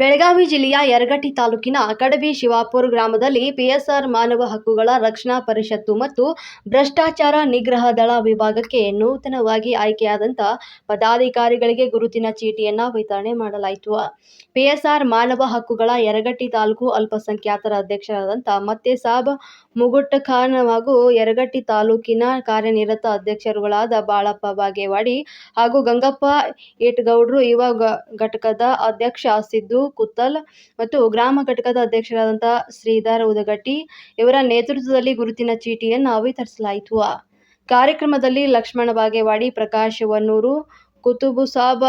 ಬೆಳಗಾವಿ ಜಿಲ್ಲೆಯ ಯರಗಟ್ಟಿ ತಾಲೂಕಿನ ಕಡಬಿ ಶಿವಾಪುರ್ ಗ್ರಾಮದಲ್ಲಿ ಪಿಎಸ್ಆರ್ ಮಾನವ ಹಕ್ಕುಗಳ ರಕ್ಷಣಾ ಪರಿಷತ್ತು ಮತ್ತು ಭ್ರಷ್ಟಾಚಾರ ನಿಗ್ರಹ ದಳ ವಿಭಾಗಕ್ಕೆ ನೂತನವಾಗಿ ಆಯ್ಕೆಯಾದಂಥ ಪದಾಧಿಕಾರಿಗಳಿಗೆ ಗುರುತಿನ ಚೀಟಿಯನ್ನು ವಿತರಣೆ ಮಾಡಲಾಯಿತು. ಪಿಎಸ್ಆರ್ ಮಾನವ ಹಕ್ಕುಗಳ ಯರಗಟ್ಟಿ ತಾಲೂಕು ಅಲ್ಪಸಂಖ್ಯಾತರ ಅಧ್ಯಕ್ಷರಾದಂಥ ಮತ್ತೆ ಸಾಬ್ ಮುಗುಟ್ ಖಾನ್ ಹಾಗೂ ಯರಗಟ್ಟಿ ತಾಲೂಕಿನ ಕಾರ್ಯನಿರತ ಅಧ್ಯಕ್ಷರುಗಳಾದ ಬಾಳಪ್ಪ ಬಾಗೇವಾಡಿ ಹಾಗೂ ಗಂಗಪ್ಪ ಏಟ್ಗೌಡ್ರು ಯುವ ಘಟಕದ ಅಧ್ಯಕ್ಷ ಸಿದ್ದು ಕುತ್ತಲ್ ಮತ್ತು ಗ್ರಾಮ ಘಟಕದ ಅಧ್ಯಕ್ಷರಾದಂಥ ಶ್ರೀಧರ್ ಉದಗಟ್ಟಿ ಇವರ ನೇತೃತ್ವದಲ್ಲಿ ಗುರುತಿನ ಚೀಟಿಯನ್ನು ವಿತರಿಸಲಾಯಿತು. ಕಾರ್ಯಕ್ರಮದಲ್ಲಿ ಲಕ್ಷ್ಮಣ ಬಾಗೇವಾಡಿ, ಪ್ರಕಾಶ್ ವನ್ನೂರು ಕುತುಬು ಸಾಬ್,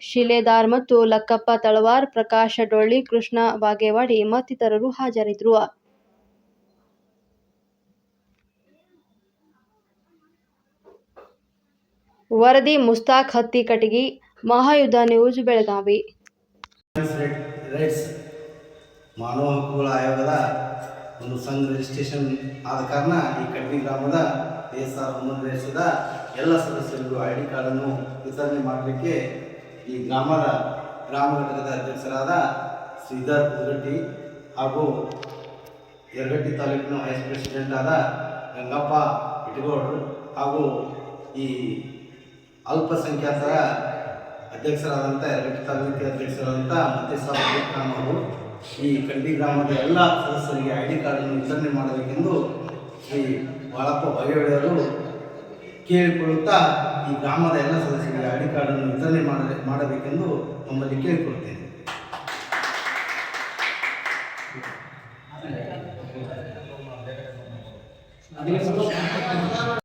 ಶಿಲೇದಾರ್ ಮತ್ತು ಲಕ್ಕಪ್ಪ ತಳವಾರ್, ಪ್ರಕಾಶ ಡೊಳ್ಳಿ, ಕೃಷ್ಣ ಬಾಗೇವಾಡಿ ಮತ್ತಿತರರು ಹಾಜರಿದ್ದರು. ವರದಿ ಮುಸ್ತಾಕ್ ಹತ್ತಿ ಕಟಗಿ, ಮಹಾಯುದ್ಧ ನ್ಯೂಸ್ ಬೆಳಗಾವಿ. ರೈಟ್ಸ್ ಮಾನವ ಹಕ್ಕುಗಳ ಆಯೋಗದ ಒಂದು ಸಂಘ ರಿಜಿಸ್ಟ್ರೇಷನ್ ಆದ ಕಾರಣ ಈ ಕಡ್ಡಿ ಗ್ರಾಮದ ಆರ್ ರೈಟ್ಸದ ಎಲ್ಲ ಸದಸ್ಯರಿಗೂ ಐ ಡಿ ಕಾರ್ಡನ್ನು ವಿತರಣೆ ಮಾಡಲಿಕ್ಕೆ ಈ ಗ್ರಾಮದ ಗ್ರಾಮ ಘಟಕದ ಅಧ್ಯಕ್ಷರಾದ ಸಿದ್ಧಾರ್ಥ ಉದಗಟ್ಟಿ ಹಾಗೂ ಯರಗಟ್ಟಿ ತಾಲೂಕಿನ ವೈಸ್ ಪ್ರೆಸಿಡೆಂಟ್ ಆದ ಗಂಗಪ್ಪ ಇಟಗೋಡ್ರು ಹಾಗೂ ಈ ಅಲ್ಪಸಂಖ್ಯಾತರ ಅಧ್ಯಕ್ಷರಾದಂಥ ಎರಡು ತಾಲೂಕಿನ ಅಧ್ಯಕ್ಷರಾದಂಥ ಮತ್ತೆ ಸಾಬ್ ಅವರು ಈ ಕಂಡಿ ಗ್ರಾಮದ ಎಲ್ಲ ಸದಸ್ಯರಿಗೆ ಐ ಡಿ ಕಾರ್ಡನ್ನು ವಿತರಣೆ ಮಾಡಬೇಕೆಂದು ಶ್ರೀ ಬಾಳಪ್ಪ ಬಗೆಹೊಡೆಯವರು ಕೇಳಿಕೊಳ್ಳುತ್ತಾ ಈ ಗ್ರಾಮದ ಎಲ್ಲ ಸದಸ್ಯರಿಗೆ ಐ ಡಿ ಕಾರ್ಡನ್ನು ವಿತರಣೆ ಮಾಡ ಮಾಡಬೇಕೆಂದು ತಮ್ಮಲ್ಲಿ ಕೇಳಿಕೊಳ್ಳುತ್ತೇನೆ.